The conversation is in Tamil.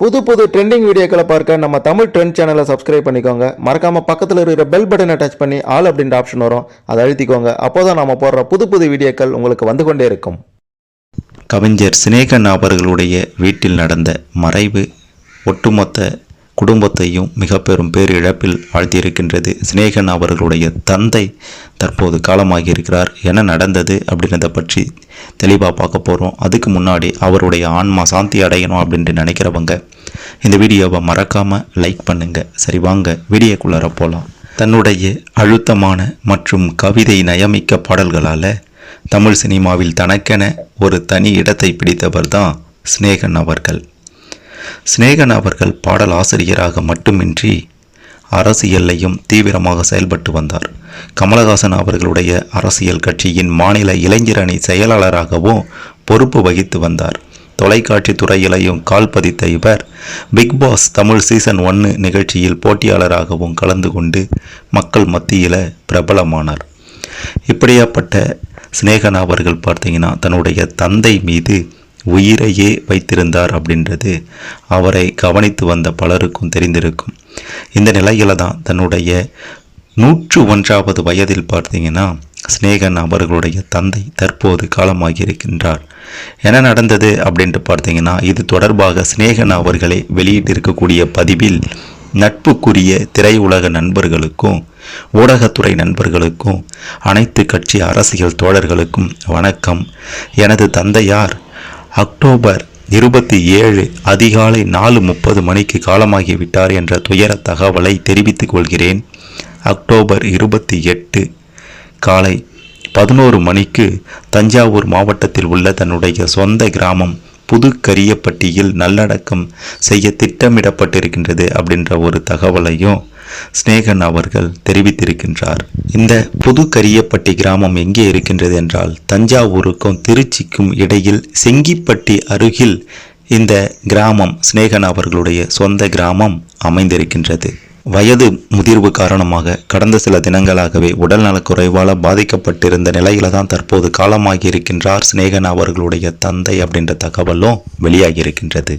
புது புது ட்ரெண்டிங் வீடியோக்களை பார்க்க நம்ம தமிழ் ட்ரெண்ட் சேனலை சப்ஸ்கிரைப் பண்ணிக்கோங்க. மறக்காமல் பக்கத்தில் இருக்கிற பெல் பட்டனை டச் பண்ணி ஆல் அப்படின்ற ஆப்ஷன் வரும். அதை அழுத்திக்கோங்க. அப்போதான் நம்ம போடுற புது புது வீடியோக்கள் உங்களுக்கு வந்து கொண்டே இருக்கும். கவிஞர் சினேகன் அவர்களுடைய வீட்டில் நடந்த மறைவு ஒட்டுமொத்த குடும்பத்தையும் மிக பெரும் பேரிழப்பில் ஆழ்த்தியிருக்கின்றது. சினேகன் அவர்களுடைய தந்தை தற்போது காலமாகி இருக்கிறார் என்ன நடந்தது அப்படின்றத பற்றி தெளிவாக பார்க்க போகிறோம் அதுக்கு முன்னாடி அவருடைய ஆன்மா சாந்தி அடையணும் அப்படின்ட்டு நினைக்கிறவங்க இந்த வீடியோவை மறக்காமல் லைக் பண்ணுங்கள் சரி வாங்க வீடியோக்குள்ளார போகலாம் தன்னுடைய அழுத்தமான மற்றும் கவிதை நயமிக்க பாடல்களால் தமிழ் சினிமாவில் தனக்கென ஒரு தனி இடத்தை பிடித்தவர் தான் சினேகன் அவர்கள். சினேகன் அவர்கள் பாடல் ஆசிரியராக மட்டுமின்றி அரசியல்லையும் தீவிரமாக செயல்பட்டு வந்தார். கமலஹாசன் அவர்களுடைய அரசியல் கட்சியின் மாநில இளைஞர் அணி செயலாளராகவும் பொறுப்பு வகித்து வந்தார். தொலைக்காட்சி துறையிலையும் கால் பதித்த இவர் பிக் பாஸ் தமிழ் சீசன் ஒன்று நிகழ்ச்சியில் போட்டியாளராகவும் கலந்து கொண்டு மக்கள் மத்தியில் பிரபலமானார். இப்படியாப்பட்ட சினேகன் அவர்கள் பார்த்தீங்கன்னா தன்னுடைய தந்தை மீது உயிரையே வைத்திருந்தார் அப்படின்றது அவரை கவனித்து வந்த பலருக்கும் தெரிந்திருக்கும். இந்த நிலையில தான் தன்னுடைய நூற்று ஒன்றாவது வயதில் பார்த்தீங்கன்னா சினேகன் அவர்களுடைய தந்தை தற்போது காலமாகியிருக்கின்றார் என்ன நடந்தது அப்படின்ட்டு பார்த்தீங்கன்னா இது தொடர்பாக சினேகன் அவர்களே வெளியிட்டிருக்கக்கூடிய பதிவில் நட்புக்குரிய திரையுலக நண்பர்களுக்கும் ஊடகத்துறை நண்பர்களுக்கும் அனைத்து கட்சி அரசியல் தோழர்களுக்கும் வணக்கம். எனது தந்தையார் அக்டோபர் இருபத்தி ஏழு அதிகாலை நாலு முப்பது மணிக்கு காலமாகிவிட்டார் என்ற துயர தகவலை தெரிவித்துக் கொள்கிறேன். அக்டோபர் இருபத்தி எட்டு காலை பதினோரு மணிக்கு தஞ்சாவூர் மாவட்டத்தில் உள்ள தன்னுடைய சொந்த கிராமம் புது கரியப்பட்டியில் நல்லடக்கம் செய்ய திட்டமிடப்பட்டிருக்கின்றது அப்படின்ற ஒரு தகவலையும் சினேகன் அவர்கள் தெரிவித்திருக்கின்றார். இந்த புது கரியப்பட்டி கிராமம் எங்கே இருக்கின்றது என்றால் தஞ்சாவூருக்கும் திருச்சிக்கும் இடையில் செங்கிப்பட்டி அருகில் இந்த கிராமம் சினேகன் அவர்களுடைய சொந்த கிராமம் அமைந்திருக்கின்றது. வயது முதிர்வு காரணமாக கடந்த சில தினங்களாகவே உடல்நலக்குறைவால் பாதிக்கப்பட்டிருந்த நிலையில தான் தற்போது காலமாகி இருக்கின்றார் சினேகன் அவர்களுடைய தந்தை அப்படின்ற தகவலும் வெளியாகி இருக்கின்றது